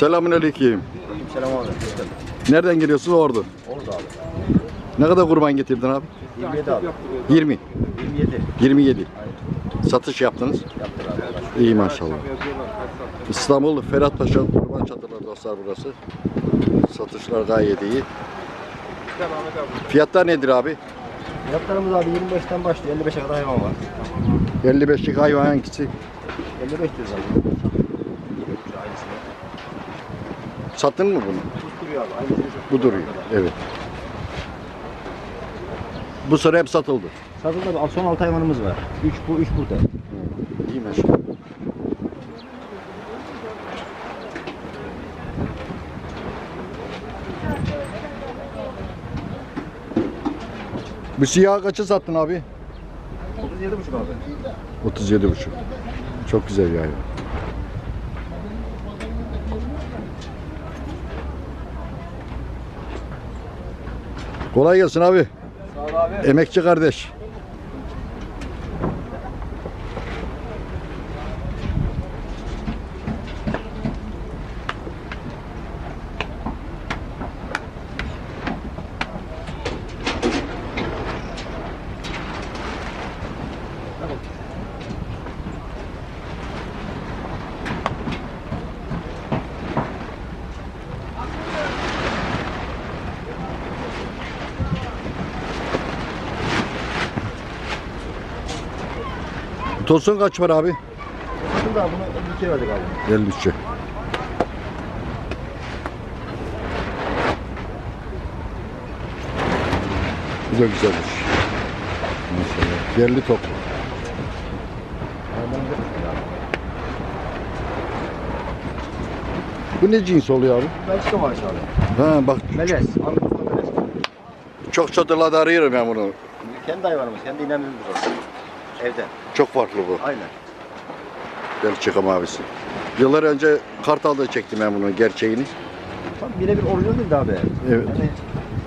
Selamünaleyküm. Selam abi. Nereden geliyorsun? Ordu. Oldu abi. Ne kadar kurban getirdin abi? 27 abi. 20. 27 27. Satış yaptınız. yaptık abi. İyi maşallah. İstanbul Ferhat Paşa Kurban Çadırları dostlar burası. Satışlar gayet iyi. Fiyatlar nedir abi? Fiyatlarımız abi 25'ten başlıyor. 55'e kadar hayvan var. 55'lik hayvan hangisi? 55 diyoruz abi. Sattın mı bunu? Tuz duruyor abi. Aynı duruyor. Bu duruyor. Evet. Bu sıra hep satıldı. Satıldı abi. Son 6 hayvanımız var. 3 bu, 3 burada. İyi maşallah. Bu siyah kaça sattın abi? 37 buçuk abi. 37 buçuk. Çok güzel bir Kolay gelsin abi. Sağ ol abi. Emekçi kardeş. Tosun kaç var abi? Satıldı abi. Bunu 52 verdik abi. 53'e. Bu da güzelmiş. Maşallah. Yerli toplu. Da. Bu ne cins oluyor abi? Belçika marşı abi. Ha bak Melez. Çok çadırlarda arıyorum ben bunu. Kendi hayvanımız. Kendi var. Evde. Çok farklı bu. Aynen. Belçika mavisi. Yıllar önce Kartal'da çektim ben bunun gerçeğini. Tam birebir orijinal değil de abi. Evet. Yani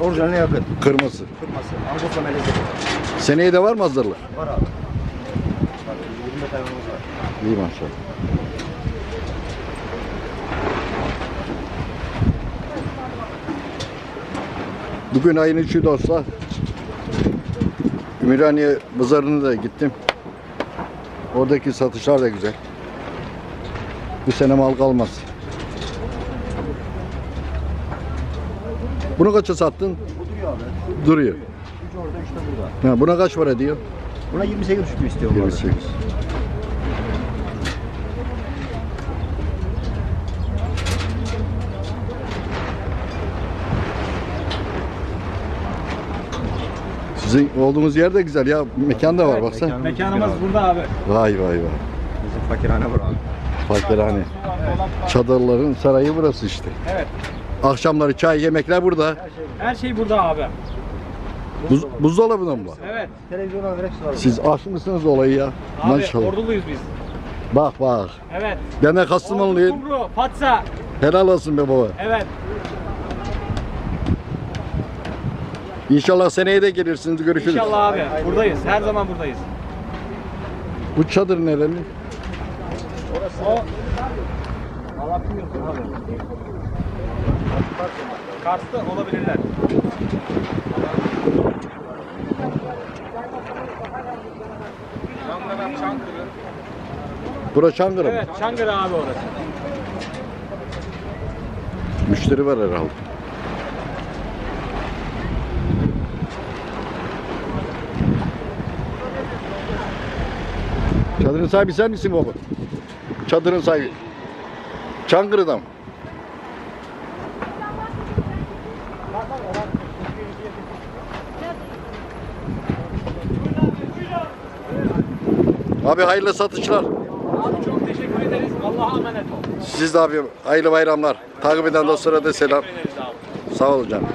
orijinaline yakın. Kırması. Kırması. Anadolu'da melez yapıyor. Seneye de var mı hazırlık? Var abi. Var. 20 hayvanımız var. İyi maşallah. Bugün ayın 3'ü dostlar. Ümraniye pazarına da gittim. Oradaki satışlar da güzel. Bu sene mal kalmaz. Bunu kaça sattın? Bu duruyor abi. Duruyor. 3 orada 3 de burada. Ha, buna kaç para diyor? Buna 28 buçuk istiyorum. 28. Sizin olduğunuz yer de güzel ya. Mekan da var Evet, baksana. mekan- Mekanımız burada abi. Vay vay vay. Bizim fakirhane var abi. Fakirhane. Çadırların sarayı burası işte. Evet. Akşamları çay yemekler burada. Her şey burada abi. Buz, buzdolabında mı var? Evet. Televizyona verek var. Siz aç mısınız olayı ya? Abi Maşallah. orduluyuz biz. Bak bak. Evet. Ben de Kastamonuluyum. Kumru, Fatsa. Helal olsun be baba. Evet. İnşallah seneye de gelirsiniz. Görüşürüz. İnşallah abi. Buradayız. Her zaman buradayız. Bu çadır nerenin? O Alapıyorsun abi. Kars'ta olabilirler. Çankırı, Çankırı. Bura Çankırı mı? Evet, Çankırı abi orası. Müşteri var herhalde. Çadırın sahibi sen misin baba? Çadırın sahibi. Çankırı'da mı? Abi hayırlı satışlar. Abi çok teşekkür ederiz. Allah'a emanet ol. Siz de abi hayırlı bayramlar. Takip eden dostlara da selam. Sağ ol canım.